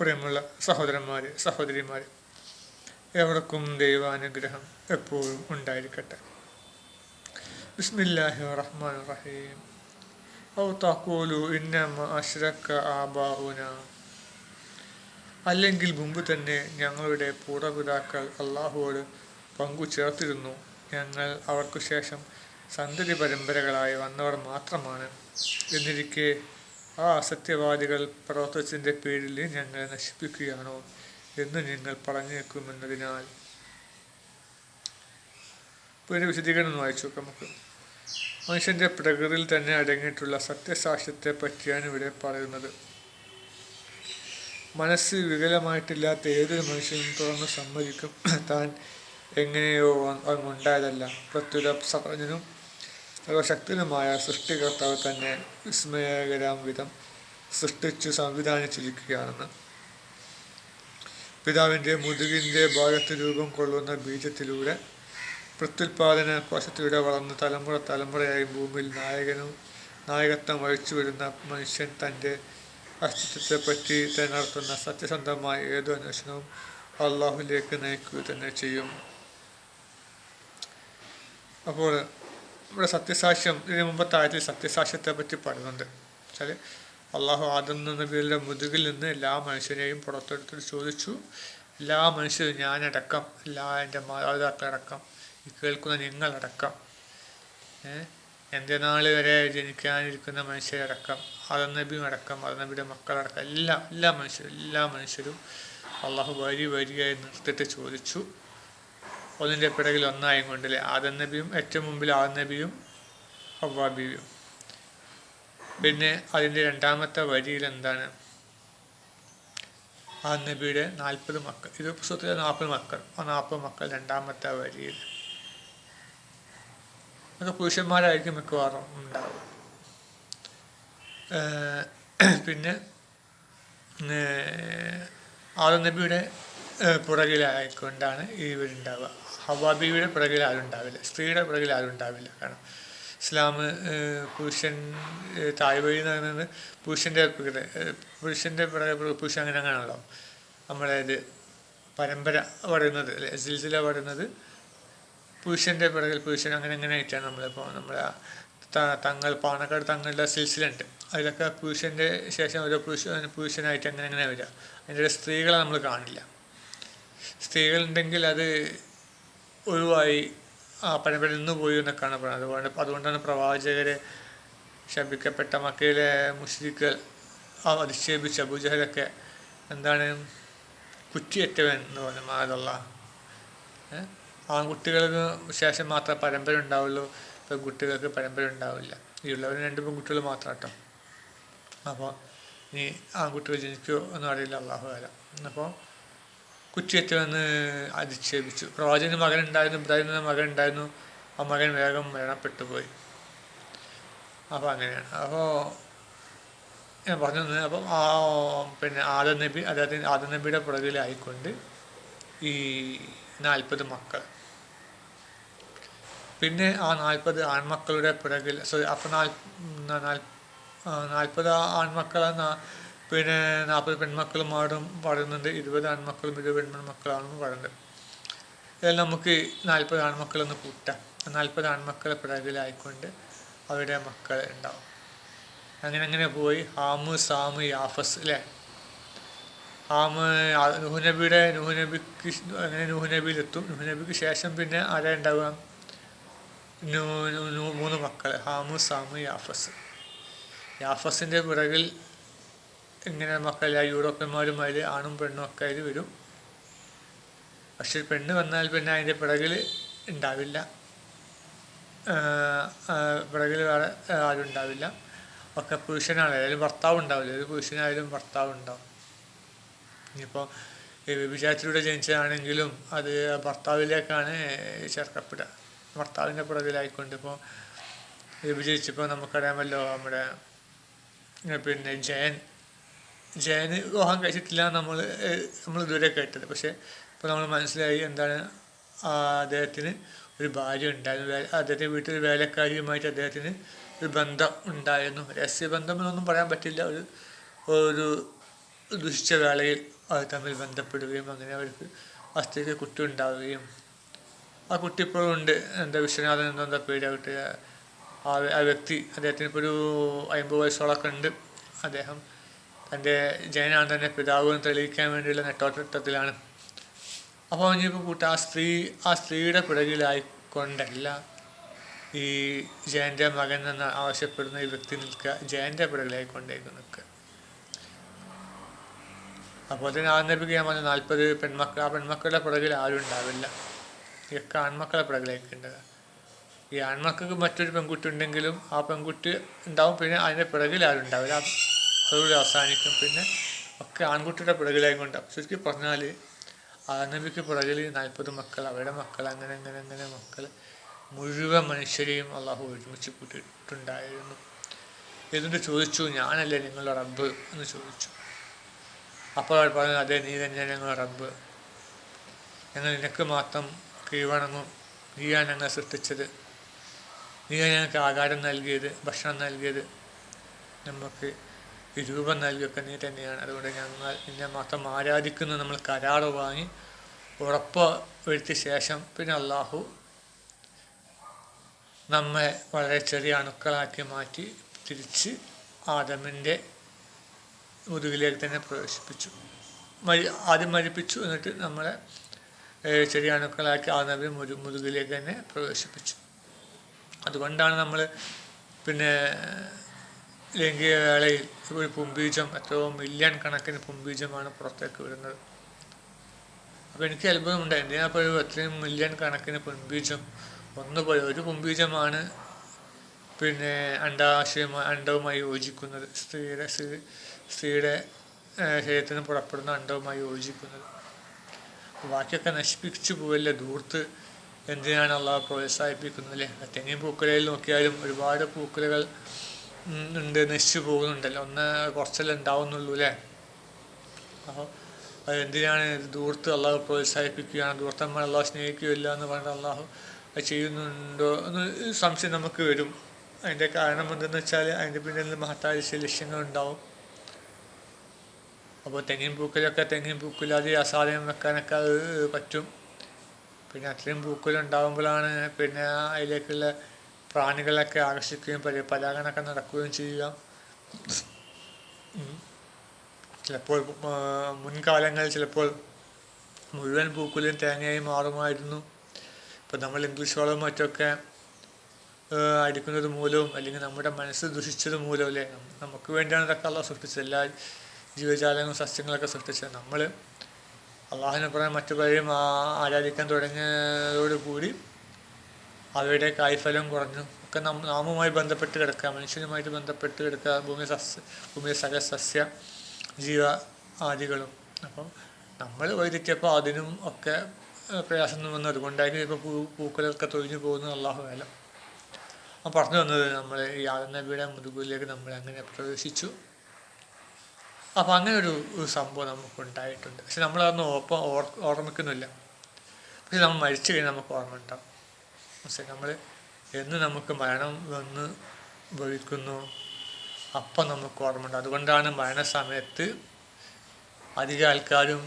പ്രിയമുള്ള സഹോദരന്മാരെ സഹോദരിമാരെ എവർക്കും ദൈവാനുഗ്രഹം എപ്പോഴും ഉണ്ടായിരിക്കട്ടെ. ബിസ്മില്ലാഹി റഹ്മാൻ റഹീം. ഔ തഖൂലു ഇന്നമ അഷ്റക്ക ആബാഉന അല്ലെങ്കിൽ മുമ്പ് തന്നെ ഞങ്ങളുടെ പൂർവപിതാക്കൾ അള്ളാഹുവോട് പങ്കു ചേർത്തിരുന്നു. ഞങ്ങൾ അവർക്കു ശേഷം സന്തതി പരമ്പരകളായി വന്നവർ മാത്രമാണ് എന്നിരിക്കെ ആ അസത്യവാദികൾ പ്രവർത്തനത്തിന്റെ പേരിൽ ഞങ്ങളെ നശിപ്പിക്കുകയാണോ എന്ന് നിങ്ങൾ പറഞ്ഞേക്കുമെന്നതിനാൽ പിന്നെ വിശദീകരണം വായിച്ചു നമുക്ക്. മനുഷ്യന്റെ പ്രകൃതിയിൽ തന്നെ അടങ്ങിയിട്ടുള്ള സത്യസാക്ഷ്യത്തെ പറ്റിയാണ് ഇവിടെ പറയുന്നത്. മനസ്സ് വികലമായിട്ടില്ലാത്ത ഏതൊരു മനുഷ്യനും തുറന്ന് സമ്മതിക്കും. താൻ എങ്ങനെയോ അങ്ങുണ്ടായതല്ല. പ്രത്യുത സർവജനും സർവശക്തനുമായ സൃഷ്ടികർത്താവ് തന്നെ വിസ്മയകരം വിധം സൃഷ്ടിച്ചു സംവിധാനിച്ചിരിക്കുകയാണെന്ന്. പിതാവിന്റെ മുതുകിന്റെ ഭാഗത്ത് രൂപം കൊള്ളുന്ന ബീജത്തിലൂടെ പ്രത്യുൽപാദന കോശത്തിലൂടെ വളർന്ന് തലമുറ തലമുറയായി ഭൂമിയിൽ നായകനും നായകത്വം വഹിച്ചു വരുന്ന മനുഷ്യൻ തന്റെ അസ്തിത്വത്തെപ്പറ്റി പറ്റി നടത്തുന്ന സത്യസന്ധമായ ഏതു അന്വേഷണവും അള്ളാഹുലേക്ക് നയിക്കുക തന്നെ ചെയ്യും. അപ്പോൾ ഇവിടെ സത്യസാക്ഷ്യം ഇതിന് മുമ്പത്തെ ആയത്തിൽ സത്യസാക്ഷ്യത്തെ പറ്റി പറയുന്നുണ്ട്. വെച്ചാൽ അള്ളാഹു ആദം നബിയുടെ മുതുകിൽ നിന്ന് എല്ലാ മനുഷ്യരെയും പുറത്തെടുത്തിട്ട് ചോദിച്ചു. എല്ലാ മനുഷ്യരും ഞാനടക്കം എല്ലാ എന്റെ മാതാപിതാക്കളടക്കം ഈ കേൾക്കുന്ന നിങ്ങളടക്കം എന്റെ നാൾ വരെ ജനിക്കാനിരിക്കുന്ന മനുഷ്യരടക്കം ആദനബിയും അടക്കം ആദനബിയുടെ മക്കളടക്കം എല്ലാ എല്ലാ മനുഷ്യരും എല്ലാ മനുഷ്യരും അള്ളാഹു വരി വരിയായി നിർത്തിയിട്ട് ചോദിച്ചു. ഒന്നിന്റെ പിറകിൽ ഒന്നായും കൊണ്ടല്ലേ? ആദൻ നബിയും ഏറ്റവും മുമ്പിൽ ആദൻ നബിയും ഹവാബിയും പിന്നെ അതിന്റെ രണ്ടാമത്തെ വരിയിൽ എന്താണ്? ആ നബിയുടെ നാൽപ്പത് മക്കൾ. ഇത് പുസ്തകത്തിലെ നാൽപ്പത് മക്കൾ. ആ നാൽപ്പത് മക്കൾ രണ്ടാമത്തെ വരിയിൽ. അതൊക്കെ പുരുഷന്മാരായിരിക്കും മിക്കവാറും ഉണ്ടാവും പിന്നെ ആദം നബിയുടെ പുറകിലായിക്കൊണ്ടാണ് ഇവരുണ്ടാവുക ഹവാബിയുടെ പുറകിൽ ആരും ഉണ്ടാവില്ല സ്ത്രീയുടെ പുറകിൽ ആരും ഉണ്ടാവില്ല കാരണം ഇസ്ലാം പുരുഷൻ താഴ്വഴി എന്ന് പറയുന്നത് പുരുഷന്റെ പുരുഷന്റെ പുറകെ പുരുഷൻ അങ്ങനെ അങ്ങനെയാണല്ലോ നമ്മളെ ഇത് പരമ്പര പറയുന്നത് സിൽസില പറയുന്നത് പുരുഷന്റെ പിറകിൽ പുരുഷൻ അങ്ങനെ അങ്ങനെ ആയിട്ടാണ് നമ്മളിപ്പോൾ നമ്മളെ തങ്ങൾ പാണക്കാട് തങ്ങളുടെ സിൽസിലുണ്ട് അതിലൊക്കെ പുരുഷന്റെ ശേഷം ഓരോ പുരുഷൻ പുരുഷനായിട്ട് അങ്ങനെ അങ്ങനെ വരിക. അതിന്റെ സ്ത്രീകളെ നമ്മൾ കാണില്ല. സ്ത്രീകളുണ്ടെങ്കിൽ അത് ഒഴിവായി ആ പരമ്പരയിൽ നിന്ന് പോയി എന്നൊക്കെയാണ് പറയുന്നത്. അതുകൊണ്ട് അതുകൊണ്ടാണ് പ്രവാചകരെ ശപിക്കപ്പെട്ട മക്കയിലെ മുസ്ലിക്കുകൾ അധിക്ഷേപിച്ച അബുജഹലൊക്കെ എന്താണ് കുറ്റിയേറ്റവൻ എന്ന് പറഞ്ഞു മാതല്ല ആൺകുട്ടികൾക്ക് ശേഷം മാത്രമേ പരമ്പര ഉണ്ടാവുള്ളൂ പെൺകുട്ടികൾക്ക് പരമ്പര ഉണ്ടാവില്ല. ഈ ഉള്ളവർ രണ്ട് പെൺകുട്ടികൾ മാത്രം കേട്ടോ. അപ്പോൾ നീ ആൺകുട്ടികൾ ജനിക്കുമോ എന്ന് അറിയില്ല അള്ളാഹു കാലം അപ്പോൾ കുറ്റിയേറ്റവെന്ന് അധിക്ഷേപിച്ചു. പ്രവാചകന് മകൻ ഉണ്ടായിരുന്നു ഇബ്രാഹിം എന്ന മകൻ ഉണ്ടായിരുന്നു ആ മകൻ വേഗം മരണപ്പെട്ടു പോയി. അപ്പോൾ അങ്ങനെയാണ്. അപ്പോൾ ഞാൻ പറഞ്ഞു തന്നെ അപ്പം ആ പിന്നെ ആദ നബി അതായത് ആദ നബിയുടെ പുറകിലായിക്കൊണ്ട് ഈ നാൽപ്പത് മക്കൾ. പിന്നെ ആ നാൽപ്പത് ആൺമക്കളുടെ പിറകിൽ സോറി അപ്പം നാൽ നാൽപ്പത് ആൺമക്കളെന്ന പിന്നെ നാൽപ്പത് പെൺമക്കളുമാടും പറയുന്നുണ്ട് ഇരുപത് ആൺമക്കളും ഇരുപത് പെൺമക്കളാണെന്ന് പറയുന്നത് ഇതിൽ നമുക്ക് നാൽപ്പത് ആൺമക്കളൊന്ന് കൂട്ടാം. നാൽപ്പത് ആൺമക്കളെ പിറകിലായിക്കൊണ്ട് അവരുടെ മക്കൾ ഉണ്ടാവും. അങ്ങനെ അങ്ങനെ പോയി. ഹാമ് സാമ് യാഫസ് അല്ലേ? ഹാമ് നുഹുനബിയുടെ നുഹുനബിക്ക് അങ്ങനെ നുഹുനബിയിലെത്തും നുഹുനബിക്ക് ശേഷം പിന്നെ ആരാ ഉണ്ടാവുക? മൂന്ന് മക്കൾ ഹാമു സാമു യാഫസ്. യാഫസിന്റെ പിറകിൽ ഇങ്ങനെ മക്കൾ യൂറോപ്യന്മാരുമായി ആണും പെണ്ണും ഒക്കെ ആയിട്ട് വരും. പക്ഷെ പെണ്ണ് വന്നാൽ പിന്നെ അതിന്റെ പിറകിൽ ഉണ്ടാവില്ല. പിറകിൽ വേറെ ആരും ഉണ്ടാവില്ല. ഒക്കെ പുരുഷനാണ്. ഏതായാലും ഭർത്താവ് ഉണ്ടാവില്ല. ഏത് പുരുഷനായാലും ഭർത്താവ് ഉണ്ടാവും. ഇനിയിപ്പോൾ വിചാരത്തിലൂടെ ജനിച്ചതാണെങ്കിലും അത് ഭർത്താവിലേക്കാണ് ചേർക്കപ്പെടുക. ഭർത്താവിന്റെ പുറകിലായിക്കൊണ്ട് ഇപ്പോൾ വിഭജിച്ചിപ്പോൾ നമുക്കറിയാമല്ലോ നമ്മുടെ പിന്നെ ജയൻ ജയന് വിവാഹം കഴിച്ചിട്ടില്ല നമ്മൾ നമ്മൾ ഇതുവരെ കേട്ടത്. പക്ഷേ ഇപ്പോൾ നമ്മൾ മനസ്സിലായി എന്താണ് അദ്ദേഹത്തിന് ഒരു ഭാര്യ ഉണ്ടായിരുന്നു. അദ്ദേഹത്തിന്റെ വീട്ടിൽ വേലക്കാരിയുമായിട്ട് അദ്ദേഹത്തിന് ഒരു ബന്ധം ഉണ്ടായിരുന്നു. രഹസ്യബന്ധം എന്നൊന്നും പറയാൻ പറ്റില്ല. ഒരു ഒരു ദുഷിച്ച വേളയിൽ അത് തമ്മിൽ ബന്ധപ്പെടുകയും അങ്ങനെ അവർക്ക് അസ്ഥിക്ക് കുട്ടി ഉണ്ടാവുകയും. ആ കുട്ടി ഇപ്പോഴും ഉണ്ട്. എന്താ വിശ്വനാഥൻ എന്താ പേര് ആ ആ വ്യക്തി. അദ്ദേഹത്തിന് ഇപ്പോൾ ഒരു അമ്പത് വയസ്സോളൊക്കെ ഉണ്ട്. അദ്ദേഹം തന്റെ ജയനാണ് തന്നെ പിതാവ് തെളിയിക്കാൻ വേണ്ടിയുള്ള നെട്ടോട്ടത്തിലാണ്. അപ്പോൾ ഇനിയിപ്പോൾ കൂട്ട ആ സ്ത്രീ ആ സ്ത്രീയുടെ പിടകിലായിക്കൊണ്ടല്ല ഈ ജയന്റെ മകൻ എന്ന് ആവശ്യപ്പെടുന്ന ഈ വ്യക്തി നിൽക്കുക ജയന്റെ പിടകിലായിക്കൊണ്ടേക്ക് നിൽക്കുക അപ്പോൾ അതിന് ആനന്ദിപ്പിക്കാൻ പറഞ്ഞ നാൽപ്പത് പെൺമക്കൾ ആ പെൺമക്കളുടെ പിറകിൽ ആരും ഉണ്ടാവില്ല. ഇതൊക്കെ ആൺമക്കളെ പിറകിലേക്കുണ്ടത് ഈ ആൺമക്കൾക്ക് മറ്റൊരു പെൺകുട്ടി ഉണ്ടെങ്കിലും ആ പെൺകുട്ടി ഉണ്ടാവും പിന്നെ അതിന്റെ പിറകിൽ ആരും ഉണ്ടാവില്ല. അതോടെ അവസാനിക്കും. പിന്നെ ഒക്കെ ആൺകുട്ടിയുടെ പിറകിലായി കൊണ്ട് ശരിക്കും പറഞ്ഞാൽ ആനബിക്ക് പിറകിൽ നാൽപ്പത് മക്കൾ അവരുടെ മക്കൾ അങ്ങനെ അങ്ങനെ അങ്ങനെ മക്കൾ മുഴുവൻ മനുഷ്യരെയും അള്ളാഹു ഒരുമിച്ച് കൂട്ടിയിട്ടുണ്ടായിരുന്നു. എന്നിട്ട് ചോദിച്ചു? ഞാനല്ലേ നിങ്ങളുടെ റബ്ബ് എന്ന് ചോദിച്ചു. അപ്പോൾ അവർ പറഞ്ഞു അതെ നീ തന്നെ ഞങ്ങളുടെ റബ്ബ്. ഞങ്ങൾ നിനക്ക് മാത്രം കീഴ്വണങ്ങും നീയാണ് ഞങ്ങളെ സൃഷ്ടിച്ചത്. നീയാണ് ഞങ്ങൾക്ക് ആകാരം നൽകിയത് ഭക്ഷണം നൽകിയത്. നമുക്ക് രൂപം നൽകിയൊക്കെ നീ തന്നെയാണ്. അതുകൊണ്ട് ഞങ്ങൾ നിന്നെ മാത്രം ആരാധിക്കുന്നു. നമ്മൾ കരാറ് വാങ്ങി ഉറപ്പ് വരുത്തിയ ശേഷം പിന്നെ അള്ളാഹു നമ്മെ വളരെ ചെറിയ അണുക്കളാക്കി മാറ്റി തിരിച്ച് ആദമിന്റെ മുതുകിലേക്ക് തന്നെ പ്രവേശിപ്പിച്ചു. മരി ആദ്യം മരിപ്പിച്ചു. എന്നിട്ട് നമ്മളെ ചെറിയ അണുക്കളാക്കി ആദമി മുരു മുതുകിലേക്ക് തന്നെ പ്രവേശിപ്പിച്ചു. അതുകൊണ്ടാണ് നമ്മൾ പിന്നെ ലൈംഗിക വേളയിൽ ഒരു പുംബീജം എത്രയോ മില്യൺ കണക്കിന് പുംബീജമാണ് പുറത്തേക്ക് വരുന്നത്. അപ്പോൾ എനിക്ക് അത്ഭുതമുണ്ട്. എന്തിനാ ഇപ്പോൾ ഒരു എത്രയും മില്യൺ കണക്കിന് പുംബീജം ഒന്ന് പോലെ ഒരു പുംബീജമാണ് പിന്നെ അണ്ടാശയമായി അണ്ടവുമായി യോജിക്കുന്നത്. സ്ത്രീയുടെ സ്ത്രീ സ്ത്രീയുടെ ശരീരത്തിന് പുറപ്പെടുന്ന അണ്ടവുമായി യോജിക്കുന്നത്. ബാക്കിയൊക്കെ നശിപ്പിച്ചു പോവല്ലേ? ദൂർത്ത് എന്തിനാണ് അള്ളാഹ് പ്രോത്സാഹിപ്പിക്കുന്നത് അല്ലേ തെങ്ങിൻ പൂക്കുലയിൽ നോക്കിയാലും ഒരുപാട് പൂക്കുലകൾ ഉണ്ട് നശിച്ചു പോകുന്നുണ്ടല്ലോ. ഒന്ന് കുറച്ചെല്ലാം ഉണ്ടാവുന്നുള്ളൂ അല്ലേ? അപ്പോൾ അതെന്തിനാണ് ദൂർത്ത് അള്ളാഹു പ്രോത്സാഹിപ്പിക്കുകയാണ്? ദൂർത്തന്മാർ അള്ളാഹു സ്നേഹിക്കുകയില്ല എന്ന് പറഞ്ഞിട്ട് അള്ളാഹു അത് ചെയ്യുന്നുണ്ടോ എന്ന് സംശയം നമുക്ക് വരും. അതിന്റെ കാരണം എന്തെന്ന് വെച്ചാൽ അതിന്റെ പിന്നിൽ മഹത്തായ ചില ലക്ഷ്യങ്ങളുണ്ടാവും അപ്പോൾ തെങ്ങിൻ പൂക്കലൊക്കെ തെങ്ങിൻ പൂക്കില്ലാതെ അസാധ്യം വെക്കാനൊക്കെ അത് പറ്റും. പിന്നെ അത്രയും പൂക്കലുണ്ടാകുമ്പോഴാണ് പിന്നെ അതിലേക്കുള്ള പ്രാണികളൊക്കെ ആകർഷിക്കുകയും പരി നടക്കുകയും ചെയ്യുക. ചിലപ്പോൾ മുൻകാലങ്ങളിൽ ചിലപ്പോൾ മുഴുവൻ പൂക്കുലയും തേങ്ങയായി മാറുമായിരുന്നു. ഇപ്പം നമ്മൾ ഇംഗ്ലീഷ് വളവും മറ്റൊക്കെ അടിക്കുന്നത് മൂലവും അല്ലെങ്കിൽ നമ്മുടെ മനസ്സ് ദുഷിച്ചത് മൂലം അല്ലേ? നമുക്ക് വേണ്ടിയാണ് ഇതൊക്കെ അള്ളാഹ് സൃഷ്ടിച്ചത്. എല്ലാ ജീവജാലങ്ങളും സസ്യങ്ങളൊക്കെ സൃഷ്ടിച്ചത്. നമ്മൾ അള്ളാഹിനെ പറയാൻ മറ്റു പലരും ആരാധിക്കാൻ തുടങ്ങിയതോടുകൂടി അവയുടെ കായ്ഫലം കുറഞ്ഞു. ഒക്കെ നാം നാമുമായി ബന്ധപ്പെട്ട് കിടക്കുക. മനുഷ്യനുമായിട്ട് ബന്ധപ്പെട്ട് കിടക്കുക. ഭൂമി സസ്യ ഭൂമിയെ സക സസ്യ ജീവ ആദികളും. അപ്പം നമ്മൾ വൈദിത്യപ്പോൾ അതിനും ഒക്കെ പ്രയാസം വന്നു. അതുകൊണ്ടായിരിക്കും ഇപ്പോൾ പൂ പൂക്കളൊക്കെ തൊഴിഞ്ഞു പോകുന്ന അള്ളാഹു വേല ആ പറഞ്ഞു വന്നത് നമ്മൾ ഈ ആദനബിയുടെ മുതുകിലേക്ക് നമ്മൾ അങ്ങനെ പ്രവേശിച്ചു. അപ്പം അങ്ങനെ ഒരു സംഭവം നമുക്ക് ഉണ്ടായിട്ടുണ്ട് പക്ഷെ നമ്മളതൊന്നും ഓപ്പം ഓർ ഓർമ്മിക്കുന്നില്ല. പക്ഷെ നമ്മൾ മരിച്ചു കഴിഞ്ഞാൽ നമുക്ക് ഓർമ്മ ഉണ്ടാവും. പക്ഷെ നമ്മൾ എന്ന് നമുക്ക് മരണം വന്ന് ഭവിക്കുന്നു അപ്പം നമുക്ക് ഓർമ്മ ഉണ്ടാവും അതുകൊണ്ടാണ് മരണസമയത്ത് അധിക ആൾക്കാരും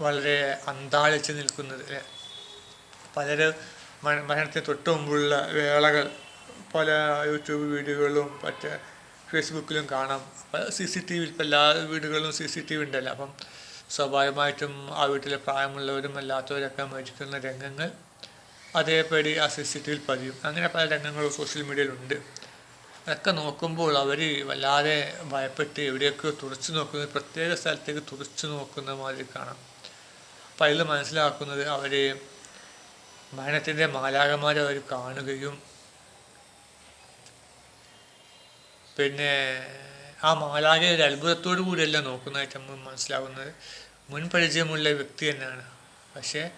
വളരെ അന്താളിച്ച് നിൽക്കുന്നത് പലരും മര- മരണത്തിന് തൊട്ട് മുമ്പുള്ള വേളകൾ പല യൂട്യൂബ് വീഡിയോകളിലും മറ്റേ ഫേസ്ബുക്കിലും കാണാം. സി സി ടി വി ഇപ്പം എല്ലാ വീടുകളിലും സി സി ടി വി ഉണ്ടല്ലോ. അപ്പം സ്വാഭാവികമായിട്ടും ആ വീട്ടിലെ പ്രായമുള്ളവരും അല്ലാത്തവരൊക്കെ മരിക്കുന്ന രംഗങ്ങൾ അതേപടി ആ സി സി ടി വിയിൽ പതിയും. അങ്ങനെ പല രംഗങ്ങളും സോഷ്യൽ മീഡിയയിലുണ്ട്. അതൊക്കെ നോക്കുമ്പോൾ അവർ വല്ലാതെ ഭയപ്പെട്ട് എവിടെയൊക്കെയോ തുറച്ചു നോക്കുന്നത് പ്രത്യേക സ്ഥലത്തേക്ക് തുറച്ചു നോക്കുന്ന മാതിരി കാണാം. അപ്പം അതിൽ മനസ്സിലാക്കുന്നത് അവർ മരണത്തിന്റെ മാലാകന്മാരെ അവർ കാണുകയും പിന്നെ ആ മാലാകെ ഒരു അത്ഭുതത്തോടു കൂടിയല്ല നോക്കുന്നതായിട്ട് നമ്മൾ മനസ്സിലാവുന്നത്. മുൻ പരിചയമുള്ള വ്യക്തി തന്നെയാണ്. പക്ഷേ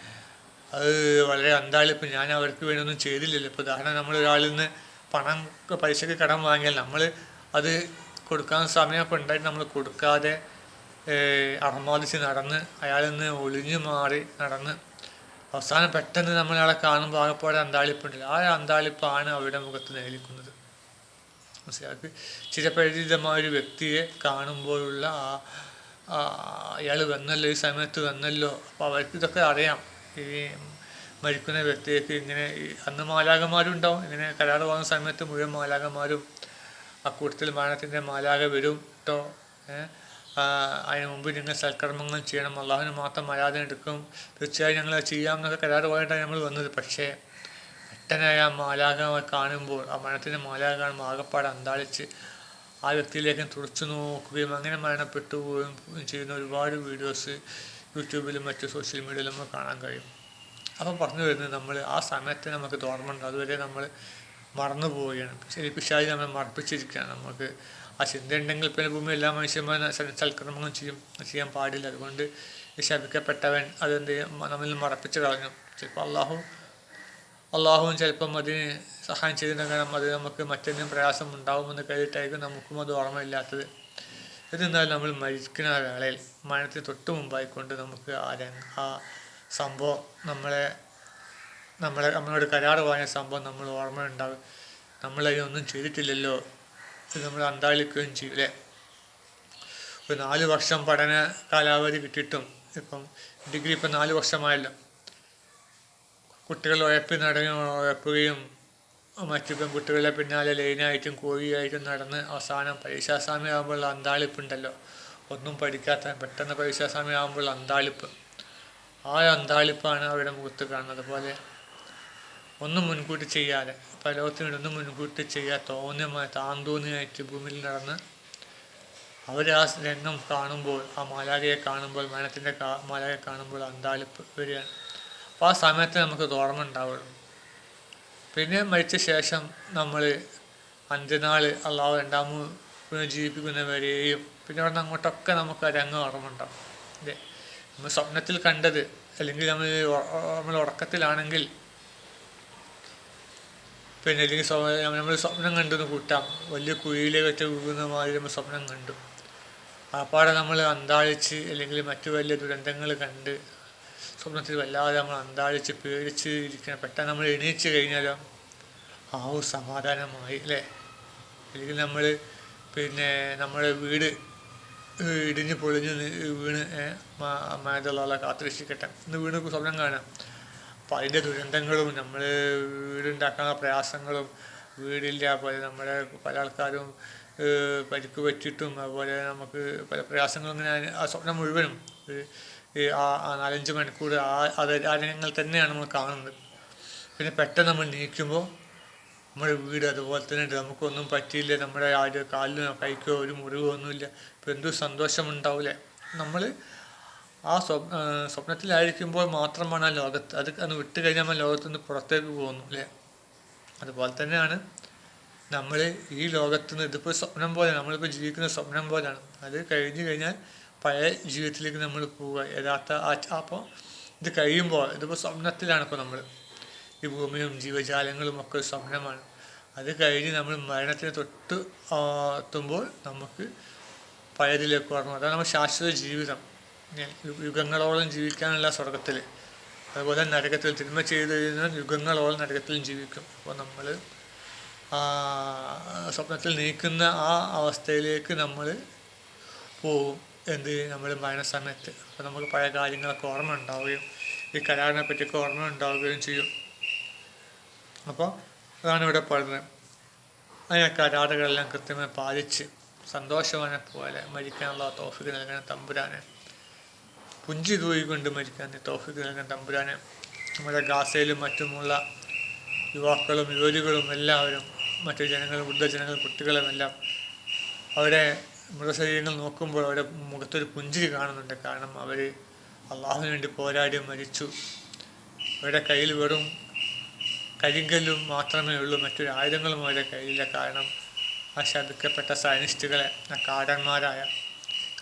അത് വളരെ അന്താളിപ്പം ഞാൻ അവർക്ക് വേണ്ടിയൊന്നും ചെയ്തില്ലല്ലോ. ഇപ്പോൾ ഉദാഹരണം നമ്മൾ ഒരാളിൽ നിന്ന് പണം പൈസക്ക് കടം വാങ്ങിയാൽ നമ്മൾ അത് കൊടുക്കാൻ സമയമൊക്കെ ഉണ്ടായിട്ട് നമ്മൾ കൊടുക്കാതെ ഏഹ്, അർമാദിച്ച് നടന്ന് അയാളിൽ നിന്ന് ഒളിഞ്ഞു മാറി നടന്ന് അവസാനം പെട്ടെന്ന് നമ്മളയാളെ കാണുമ്പോൾ ആകെപ്പാടെ അന്താളിപ്പുണ്ടല്ലോ ആ അന്താളിപ്പാണ് അവരുടെ മുഖത്ത് നേലിക്കുന്നത് മനസ്സിലാക്കി ചിരപരിചിതമായ ഒരു വ്യക്തിയെ കാണുമ്പോഴുള്ള ആ അയാൾ വന്നല്ലോ ഈ സമയത്ത് വന്നല്ലോ. അപ്പോൾ അവർക്ക് ഇതൊക്കെ അറിയാം. ഈ മരിക്കുന്ന വ്യക്തിക്ക് ഇങ്ങനെ അന്ന് മാലാകന്മാരുണ്ടാവും ഇങ്ങനെ കരാർ പോകുന്ന സമയത്ത് മുഴുവൻ മാലാകന്മാരും അക്കൂട്ടത്തിൽ മരണത്തിന്റെ മാലാക വരും കേട്ടോ അതിന് മുമ്പ് നിങ്ങൾ സൽക്കർമ്മങ്ങൾ ചെയ്യണം. അള്ളാഹുവിന് മാത്രം മര്യാദ എടുക്കും. തീർച്ചയായും ഞങ്ങൾ ചെയ്യാം എന്നൊക്കെ കരാർ പോയിട്ടാണ് നമ്മൾ വന്നത്. പക്ഷേ പെട്ടെന്നായ ആ മാലാക കാണുമ്പോൾ ആ മരണത്തിന്റെ മാലാക കാണുമ്പോൾ ആകെപ്പാട് അന്താളിച്ച് ആ വ്യക്തിയിലേക്ക് തുറച്ചു നോക്കുകയും അങ്ങനെ മരണപ്പെട്ടു പോവുകയും ചെയ്യുന്ന ഒരുപാട് വീഡിയോസ് യൂട്യൂബിലും മറ്റു സോഷ്യൽ മീഡിയയിലും നമുക്ക് കാണാൻ കഴിയും. അപ്പം പറഞ്ഞു വരുന്നത് നമ്മൾ ആ സമയത്ത് നമുക്ക് തോന്നുന്നുണ്ട് അതുവരെ നമ്മൾ മറന്നു പോവുകയാണ്. ശരി പിശാചി നമ്മൾ മറപ്പിച്ചിരിക്കുകയാണ്. നമുക്ക് ആ ചിന്ത ഉണ്ടെങ്കിൽ പിന്നെ ഭൂമി എല്ലാ മനുഷ്യന്മാരും സൽക്കർമ്മങ്ങളും ചെയ്യും. ചെയ്യാൻ പാടില്ല. അതുകൊണ്ട് ശപിക്കപ്പെട്ടവൻ അതെന്ത് നമ്മൾ മറപ്പിച്ച് കളഞ്ഞു. ചിലപ്പോൾ അള്ളാഹു അള്ളാഹുവും ചിലപ്പം അതിന് സഹായം ചെയ്തിട്ടുണ്ടെങ്കിൽ അത് നമുക്ക് മറ്റെന്തെങ്കിലും പ്രയാസം ഉണ്ടാവുമെന്ന് കരുതിയിട്ടായിരിക്കും നമുക്കും അത് ഓർമ്മയില്ലാത്തത്. ഇതെന്നാൽ നമ്മൾ മരിക്കുന്ന വേളയിൽ മരണത്തിന് തൊട്ട് മുമ്പായിക്കൊണ്ട് നമുക്ക് ആ ആ സംഭവം നമ്മളെ നമ്മളെ നമ്മളോട് കരാറ് പറഞ്ഞ സംഭവം നമ്മൾ ഓർമ്മ ഉണ്ടാവും. നമ്മളതിനൊന്നും ചെയ്തിട്ടില്ലല്ലോ ഇത് നമ്മൾ അന്താളിക്കുകയും ചെയ്യും അല്ലേ? ഒരു നാല് വർഷം പഠന കാലാവധി കിട്ടിയിട്ടും ഇപ്പം ഡിഗ്രി ഇപ്പം നാല് വർഷമായല്ലോ. കുട്ടികൾ ഉഴപ്പി നടങ്ങി ഉഴപ്പുകയും മറ്റു പെൺകുട്ടികളുടെ പിന്നാലെ ലൈനായിട്ടും കോഴിയായിട്ടും നടന്ന് അവസാനം പരീക്ഷാസ്വാമിയാകുമ്പോൾ അന്താളിപ്പുണ്ടല്ലോ. ഒന്നും പഠിക്കാത്ത പെട്ടെന്ന് പരീക്ഷാസ്വാമിയാകുമ്പോൾ അന്താളിപ്പ്. ആ അന്താളിപ്പാണ് അവരുടെ മുഖത്ത് കാണുന്നത്. പോലെ ഒന്നും മുൻകൂട്ടി ചെയ്യാതെ പലോകത്തിനൊന്നും മുൻകൂട്ടി ചെയ്യാതെ തോന്നിയമായി താന്തോന്നിയായിട്ട് ഭൂമിയിൽ നടന്ന് അവർ ആ രംഗം കാണുമ്പോൾ ആ മാലാകയെ കാണുമ്പോൾ മരണത്തിന്റെ മലയെ കാണുമ്പോൾ അന്താളിപ്പ് വരികയാണ്. അപ്പോൾ ആ സമയത്ത് നമുക്ക് ഓർമ്മ ഉണ്ടാവുള്ളൂ. പിന്നെ മരിച്ച ശേഷം നമ്മൾ അഞ്ചനാൾ അള്ളാഹു രണ്ടാമൂ പുനർജീവിപ്പിക്കുന്നവരെയും പിന്നെ അവിടെ അങ്ങോട്ടൊക്കെ നമുക്ക് രംഗം ഓർമ്മ അതെ നമ്മൾ സ്വപ്നത്തിൽ കണ്ടത് അല്ലെങ്കിൽ നമ്മൾ നമ്മൾ ഉറക്കത്തിലാണെങ്കിൽ പിന്നെ അല്ലെങ്കിൽ നമ്മൾ സ്വപ്നം കണ്ടെന്ന് കൂട്ടാം. വലിയ കുഴിയിലെ വെച്ച വീഴുന്ന മാതിരി നമ്മൾ സ്വപ്നം കണ്ടു. അപ്പാടെ നമ്മൾ അന്താളിച്ച് അല്ലെങ്കിൽ മറ്റു വലിയ ദുരന്തങ്ങൾ കണ്ട് സ്വപ്നത്തിൽ വല്ലാതെ നമ്മൾ അന്താഴിച്ച് പേടിച്ച് ഇരിക്കണം പെട്ടെന്ന് നമ്മൾ എണീച്ച് കഴിഞ്ഞാലോ? ആ ഒരു സമാധാനമായി അല്ലേ? അല്ലെങ്കിൽ നമ്മൾ പിന്നെ നമ്മുടെ വീട് ഇടിഞ്ഞ് പൊളിഞ്ഞ് വീണ് മായതുള്ള കാത്തുരക്ഷിക്കട്ടെ. ഇന്ന് വീണ് സ്വപ്നം കാണാം. അപ്പോൾ അതിന്റെ ദുരന്തങ്ങളും നമ്മൾ വീടുണ്ടാക്കുന്ന പ്രയാസങ്ങളും വീടില്ല പോലെ നമ്മുടെ പല ആൾക്കാരും പരിക്ക് പറ്റിയിട്ടും അതുപോലെ നമുക്ക് പല പ്രയാസങ്ങളും ഇങ്ങനെ ആ സ്വപ്നം മുഴുവനും ആ നാലഞ്ച് മണിക്കൂർ ആ അത് ആ തന്നെയാണ് നമ്മൾ കാണുന്നത്. പിന്നെ പെട്ടെന്ന് നമ്മൾ നീക്കുമ്പോൾ നമ്മുടെ വീട് അതുപോലെ തന്നെ ഉണ്ട്. നമുക്കൊന്നും പറ്റിയില്ല. നമ്മുടെ ആര് കാലിനോ കൈക്കോ ഒരു മുറിവോ ഒന്നുമില്ല. ഇപ്പം എന്തോ സന്തോഷമുണ്ടാവില്ലേ? നമ്മൾ ആ സ്വപ്ന സ്വപ്നത്തിലായിരിക്കുമ്പോൾ മാത്രമാണ് ആ ലോകത്ത് അത് അന്ന് വിട്ട് കഴിഞ്ഞാൽ നമ്മൾ ലോകത്തു നിന്ന് പുറത്തേക്ക് പോകുന്നു അല്ലേ? അതുപോലെ തന്നെയാണ് നമ്മൾ ഈ ലോകത്ത് നിന്ന് ഇതിപ്പോൾ സ്വപ്നം പോലെ നമ്മളിപ്പോൾ ജീവിക്കുന്ന സ്വപ്നം പോലെയാണ്. അത് കഴിഞ്ഞ് കഴിഞ്ഞാൽ പഴയ ജീവിതത്തിലേക്ക് നമ്മൾ പോവുക. യഥാർത്ഥ ആ അപ്പോൾ ഇത് കഴിയുമ്പോൾ ഇതിപ്പോൾ സ്വപ്നത്തിലാണ് ഇപ്പോൾ നമ്മൾ ഈ ഭൂമിയും ജീവജാലങ്ങളും ഒക്കെ സ്വപ്നമാണ്. അത് കഴിഞ്ഞ് നമ്മൾ മരണത്തിന് തൊട്ട് എത്തുമ്പോൾ നമുക്ക് പഴയതിലേക്ക് ഓർമ്മ അതാണ് നമ്മൾ ശാശ്വത ജീവിതം. യുഗങ്ങളോളം ജീവിക്കാനുള്ള സ്വർഗത്തിൽ അതുപോലെ നരകത്തിൽ തിന്മ ചെയ്ത് കഴിഞ്ഞാൽ യുഗങ്ങളോളം നരകത്തിലും ജീവിക്കും. അപ്പോൾ നമ്മൾ സ്വപ്നത്തിൽ നീക്കുന്ന ആ അവസ്ഥയിലേക്ക് നമ്മൾ പോകും എന്ത് നമ്മൾ മരണ സമയത്ത്. അപ്പോൾ നമുക്ക് പഴയ കാര്യങ്ങളൊക്കെ ഓർമ്മ ഉണ്ടാവുകയും ഈ കരാറിനെ പറ്റിയൊക്കെ ഓർമ്മ ഉണ്ടാവുകയും ചെയ്യും. അപ്പോൾ അതാണ് ഇവിടെ പറയുന്നത് അതിനെ കരാറുകളെല്ലാം കൃത്യമായി പാലിച്ച് സന്തോഷവാനെ പോലെ മരിക്കാനുള്ള തോഫിക്ക് നൽകുന്ന തമ്പുരാനെ പുഞ്ചി തൂയിക്കൊണ്ട് മരിക്കാൻ തോഫിക്ക് നൽകുന്ന തമ്പുരാനെ നമ്മുടെ ഗാസയിലും മറ്റുമുള്ള യുവാക്കളും യുവതികളും എല്ലാവരും മറ്റു ജനങ്ങളും വൃദ്ധജനങ്ങളും കുട്ടികളുമെല്ലാം അവരെ മൃതശരീരങ്ങൾ നോക്കുമ്പോൾ അവരുടെ മുഖത്തൊരു പുഞ്ചിരി കാണുന്നുണ്ട്. കാരണം അവർ അള്ളാഹുവിന് വേണ്ടി പോരാടി മരിച്ചു. അവരുടെ കയ്യിൽ വെറും കരിങ്കല്ലും മാത്രമേ ഉള്ളൂ. മറ്റൊരു ആയുധങ്ങളും അവരുടെ കയ്യിലില്ല. കാരണം ആ ശപിക്കപ്പെട്ട സയനിസ്റ്റുകളെ ആ കാടന്മാരായ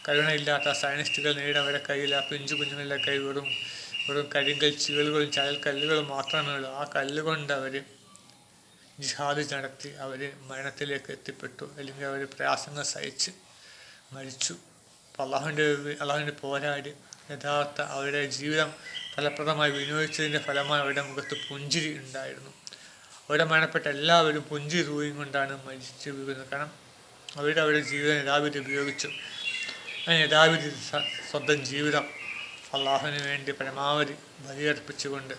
കരുണയില്ലാത്ത സയനിസ്റ്റുകൾ നേരിട അവരുടെ കയ്യിൽ ആ പിഞ്ചു കുഞ്ഞുങ്ങളുടെ കൈ വെറും വെറും കരിങ്കൽ ചീളുകളും ചയൽ കല്ലുകളും മാത്രമേ ഉള്ളൂ. ആ കല്ലുകൊണ്ട് അവർ ജിഹാദ് നടത്തി അവർ മരണത്തിലേക്ക് എത്തിപ്പെട്ടു. അല്ലെങ്കിൽ അവർ പ്രയാസങ്ങൾ സഹിച്ച്. മരിച്ചു. അപ്പോൾ അള്ളാഹുവിന്റെ അള്ളാഹുവിന്റെ പോരാടി യഥാർത്ഥ അവരുടെ ജീവിതം ഫലപ്രദമായി വിനിയോഗിച്ചതിന്റെ ഫലമായി അവരുടെ മുഖത്ത് പുഞ്ചിരി ഉണ്ടായിരുന്നു. അവരുടെ മരണപ്പെട്ട എല്ലാവരും പുഞ്ചിരി തൂയും കൊണ്ടാണ് മരിച്ചു വീഴുന്നത് കാരണം അവരുടെ അവരുടെ ജീവിതം യഥാവിധി ഉപയോഗിച്ചു. അങ്ങനെ യഥാവിധി സ്വന്തം ജീവിതം അള്ളാഹുവിന് വേണ്ടി പരമാവധി ബലിയർപ്പിച്ചുകൊണ്ട്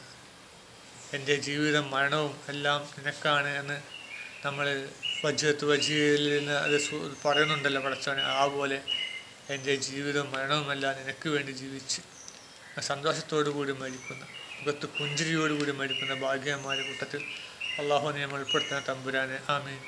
എന്റെ ജീവിതം മരണവും എല്ലാം നിനക്കാണ് എന്ന് നമ്മൾ വജ്രത്ത് വജീലിന് അത് പറയുന്നുണ്ടല്ലോ പടച്ചവനെ ആ പോലെ എന്റെ ജീവിതം മരണവുമല്ല നിനക്ക് വേണ്ടി ജീവിച്ച് സന്തോഷത്തോടു കൂടി മരിക്കുന്ന മുഖത്ത് പുഞ്ചിരിയോടുകൂടി മരിക്കുന്ന ഭാഗ്യന്മാരുടെ കൂട്ടത്തിൽ അള്ളാഹുവിനെ നമ്മൾ ഉൾപ്പെടുത്തുന്ന തമ്പുരാനെ. ആമീൻ.